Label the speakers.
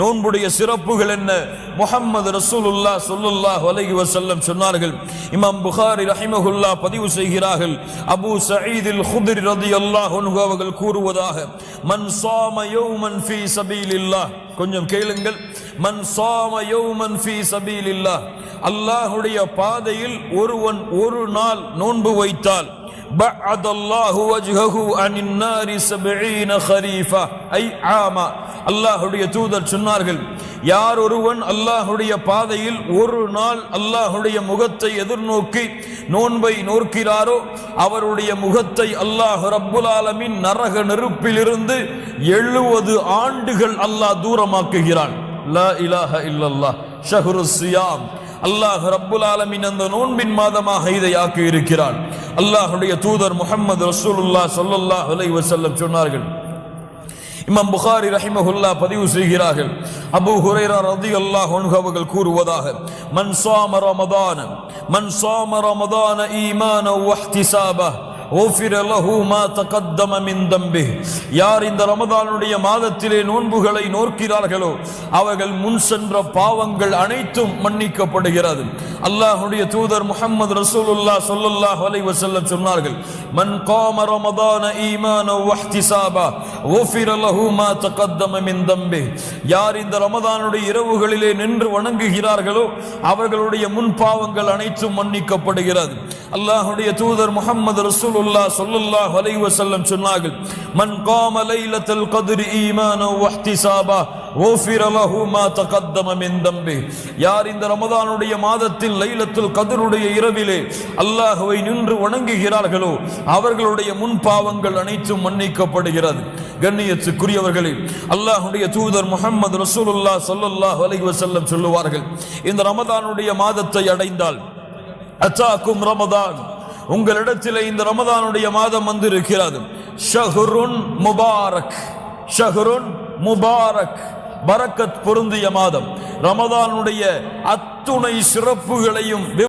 Speaker 1: நோன்புடைய சிறப்புகள் என்ன முஹம்மது ரசூலுல்லா சொல்லுல்லாஹ் அலைஹி வஸல்லம் சொன்னார்கள் இமாம் புகாரி ரஹிமஹுல்லா பதிவு செய்கிறார்கள் அபூ சயீதில் குத்ரி ரலியல்லாஹு அன்ஹு அவர்கள் கூறுவதாக மன் சாம யௌமன் ஃபீ சபீலில்லாஹ் கொஞ்சம் கேளுங்கள் மன் சாம யௌமன் ஃபீ சபீலில்லாஹ் அல்லாஹ்வுடைய பாதையில் ஒருவன் ஒரு நாள் நோன்பு வைத்தால் بعد الله وجهه عن النار سبعين خريفا أي عاما அல்லாஹுடைய தூதர் சொன்னார்கள் யார் ஒருவன் அல்லாஹுடைய பாதையில் ஒரு நாள் அல்லாஹுடைய முகத்தை எதிர்நோக்கி நோன்பை நோக்கிறாரோ அவருடைய முகத்தை அல்லாஹ் ரப்புல் ஆலமின் நரக நெருப்பிலிருந்து எழுபது ஆண்டுகள் அல்லாஹ் தூரமாக்குகிறான். லா இலாஹ இல்லல்லாஹ் ஷஹ்ரு சியாம் அல்லாஹ் ரப்புல் ஆலமின் அந்த நோன்பின் மாதமாக இதை ஆக்கி இருக்கிறான் அல்லாஹுடைய தூதர் முகமது ரசூலுல்லாஹ் சொல்லல்லாஹ் அலைஹி வஸல்லம் சொன்னார்கள் இமாம் புகாரி ரஹிமஹுல்லா பதிவு செய்கிறார்கள். அபு ஹுரைரா ரதி அல்லாஹ் அவர்கள் கூறுவதாக மன் சாம ரமதான மன் சாம ரமதான ஈமான வஹ்திசாபா யார் இந்த ரமதானுடைய மாதத்திலே நோன்புகளை நோக்கிறார்களோ அவர்கள் முன் சென்ற பாவங்கள் அனைத்தும் மன்னிக்கப்படுகிறது. அல்லாஹுடைய தூதர் முகமது ரசூலுல்லா சொல்லுல்லாஹ் அலை வசல்லம் சொன்னார்கள் மன் காம ரமதான ஈமான வஹ்திசாபா ஓஃபிர லஹு மா மின் தம்பி. யார் இந்த ரமதானுடைய இரவுகளிலே நின்று வணங்குகிறார்களோ அவர்களுடைய முன் பாவங்கள் அனைத்தும் மன்னிக்கப்படுகிறது. அல்லாஹுடைய தூதர் முகமது ரசூலுல்லா சொல்லுல்லாஹ் அலை வசல்லம் சொன்னார்கள் மன் காம லைலத்தில் கதிர் ஈமான வஹ்தி சாபா யார் இந்த ரமதானுடைய மாதத்தில் லைலத்தில் கதிருடைய இரவிலே அல்லாஹுவை நின்று வணங்குகிறார்களோ அவர்களுடைய முன் பாவங்கள் அனைத்தும் மன்னிக்கப்படுகிறது. கண்ணியத்துக்குரியவர்களே அல்லாஹுடைய தூதர் முகமது ரசூலுல்லா சல்லாஹ் அலைவசல்லம் சொல்லுவார்கள் இந்த ரமதானுடைய மாதத்தை அடைந்தால் அச்சாக்கும் ரமதான். உங்களிடத்திலே இந்த ரமதானுடைய மாதம் வந்திருக்கிறது. ஷஹருன் முபாரக் ஷஹருன் முபாரக். பரக்கத் பொருந்திய மாதம். ரமதானுடைய அத்துணை சிறப்புகளையும்